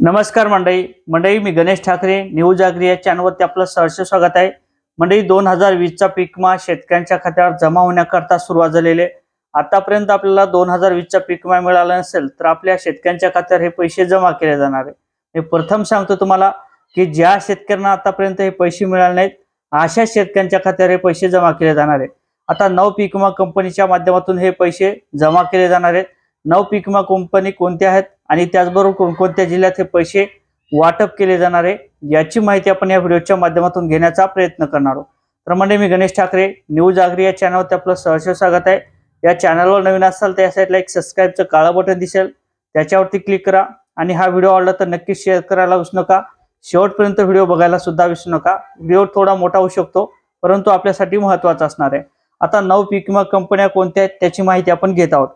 नमस्कार मंडळी. मंडळी मी गणेश ठाकरे न्यूज आगरी या चॅनलवरती आपलं सहर्ष स्वागत आहे. मंडळी दोन हजार वीसचा पीक विमा शेतकऱ्यांच्या खात्यावर जमा होण्याकरता सुरुवात झालेली आहे. आतापर्यंत आपल्याला दोन हजार वीसचा पीक विमा मिळाला नसेल तर आपल्या शेतकऱ्यांच्या खात्यावर हे पैसे जमा केले जाणार आहे. मी प्रथम सांगतो तुम्हाला की ज्या शेतकऱ्यांना आतापर्यंत हे पैसे मिळाले नाहीत अशा शेतकऱ्यांच्या खात्यावर हे पैसे जमा केले जाणार आहे. आता नव पीक विमा कंपनीच्या माध्यमातून हे पैसे जमा केले जाणार आहेत. नव पीक विमा कंपनी कोणत्या आहेत? आणि त्याचबरोबर कोणकोणत्या जिल्ह्यात हे पैसे वाटप केले जाणार आहे याची माहिती आपण या व्हिडिओच्या माध्यमातून घेण्याचा प्रयत्न करणार आहोत. तर म्हणजे मी गणेश ठाकरे न्यूज आगरी या चॅनलवरती आपलं सहर्ष स्वागत आहे. या चॅनलवर नवीन असाल तर या साईडला एक सबस्क्राईबचं काळं बटन दिसेल. त्याच्यावरती क्लिक करा आणि हा व्हिडिओ आवडला तर नक्की शेअर करायला विसरू नका. शेवटपर्यंत व्हिडिओ बघायला सुद्धा विसरू नका. व्हिडिओ थोडा मोठा होऊ शकतो परंतु आपल्यासाठी महत्त्वाचा असणार आहे. आता नऊ पीक विमा कंपन्या कोणत्या आहेत त्याची माहिती आपण घेत आहोत.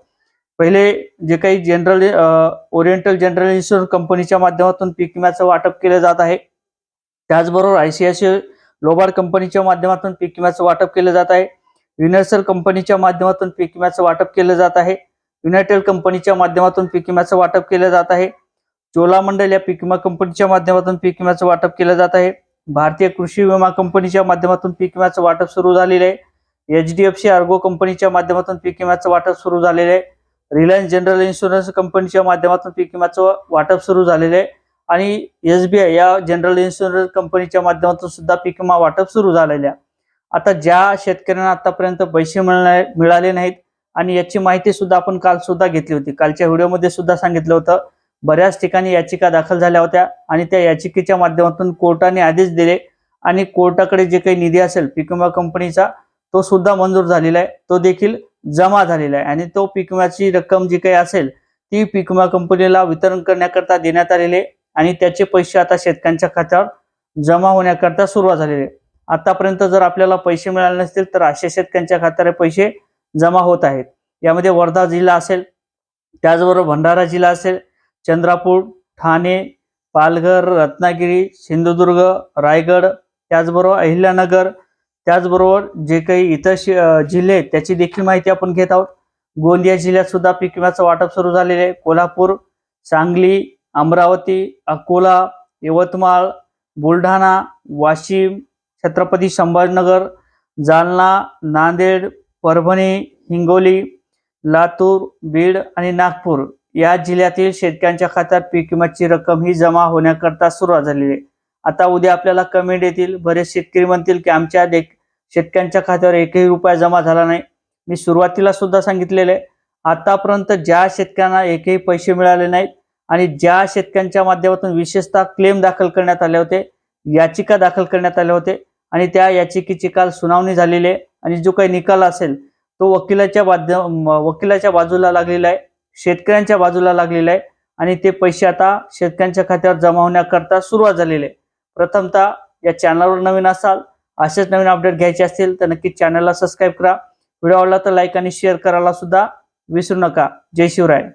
पहिले जे काही जनरल ओरिएंटल जनरल इन्शुरन्स कंपनीच्या माध्यमातून पीक विम्याचं वाटप केलं जात आहे. त्याचबरोबर आयसीआयसीआय लोबार कंपनीच्या माध्यमातून पीक विम्याचं वाटप केलं जात आहे. युनिव्हर्सल कंपनीच्या माध्यमातून पीक विम्याचं वाटप केलं जात आहे. युनायटेड कंपनीच्या माध्यमातून पीक विम्याचं वाटप केलं जात आहे. चोलामंडल या पीक विमा कंपनीच्या माध्यमातून पीक विम्याचं वाटप केलं जात आहे. भारतीय कृषी विमा कंपनीच्या माध्यमातून पीक विम्याचं वाटप सुरू झालेलं आहे. H D F C Ergo कंपनीच्या माध्यमातून पीक विम्याचं वाटप सुरू झालेलं आहे. रिलायन्स जनरल इन्शुरन्स कंपनीच्या माध्यमातून पीक विम्याचं वाटप सुरू झालेलं आहे. आणि एसबीआय या जनरल इन्शुरन्स कंपनीच्या माध्यमातून सुद्धा पीक विमा वाटप सुरू झालेलं आहे. आता ज्या शेतकऱ्यांना आतापर्यंत पैसे मिळणार मिळाले नाहीत आणि याची माहिती सुद्धा आपण काल सुद्धा घेतली होती. कालच्या व्हिडिओमध्ये सुद्धा सांगितलं होतं. बऱ्याच ठिकाणी याचिका दाखल झाल्या होत्या आणि त्या याचिकेच्या माध्यमातून कोर्टाने आदेश दिले आणि कोर्टाकडे जे काही निधी असेल पीक विमा कंपनीचा तो सुद्धा मंजूर झालेला आहे. तो देखील जमा झालेला आहे. आणि तो पीक विम्याची रक्कम जी काही असेल ती पीक विमा कंपनीला वितरण करण्याकरता देण्यात आलेले आणि त्याचे पैसे आता शेतकऱ्यांच्या खात्यावर जमा होण्याकरता सुरुवात झालेली आहे. आतापर्यंत जर आपल्याला पैसे मिळाले नसतील तर अशा शेतकऱ्यांच्या खात्यावर पैसे जमा होत आहेत. यामध्ये वर्धा जिल्हा असेल त्याचबरोबर भंडारा जिल्हा असेल चंद्रापूर ठाणे पालघर रत्नागिरी सिंधुदुर्ग रायगड त्याचबरोबर अहिल्यानगर त्याचबरोबर जे काही इतर जिल्हे आहेत त्याची देखील माहिती आपण घेत आहोत. गोंदिया जिल्ह्यात सुद्धा पीक विम्याचं वाटप सुरू झालेलं आहे. कोल्हापूर सांगली अमरावती अकोला यवतमाळ बुलढाणा वाशिम छत्रपती संभाजीनगर जालना नांदेड परभणी हिंगोली लातूर बीड आणि नागपूर या जिल्ह्यातील शेतकऱ्यांच्या खात्यात पीक विम्याची रक्कम ही जमा होण्याकरता सुरुवात झालेली आहे. आता उद्या आपल्याला कमेंट येतील. बरेच शेतकरी म्हणतील की आमच्या देख शेतकऱ्यांच्या खात्यावर एकही रुपया जमा झाला नाही. मी सुरुवातीला सुद्धा सांगितलेलं आहे. आतापर्यंत ज्या शेतकऱ्यांना एकही पैसे मिळाले नाहीत आणि ज्या शेतकऱ्यांच्या माध्यमातून विशेषतः क्लेम दाखल करण्यात आले होते याचिका दाखल करण्यात आले होते आणि त्या याचिकेची काल सुनावणी झालेली आहे आणि जो काही निकाल असेल तो वकिलाच्या माध्यम वकिलाच्या बाजूला लागलेला आहे शेतकऱ्यांच्या बाजूला लागलेला आहे आणि ते पैसे आता शेतकऱ्यांच्या खात्यावर जमा होण्याकरता सुरुवात झालेली आहे. प्रथमतः या चॅनलवर नवीन असाल असेच नवीन अपडेट घ्यायचे असतील तर नक्की चॅनलला सबस्क्राईब करा. व्हिडिओ आवडला तर लाईक आणि शेअर करायला सुद्धा विसरू नका. जय शिवराय.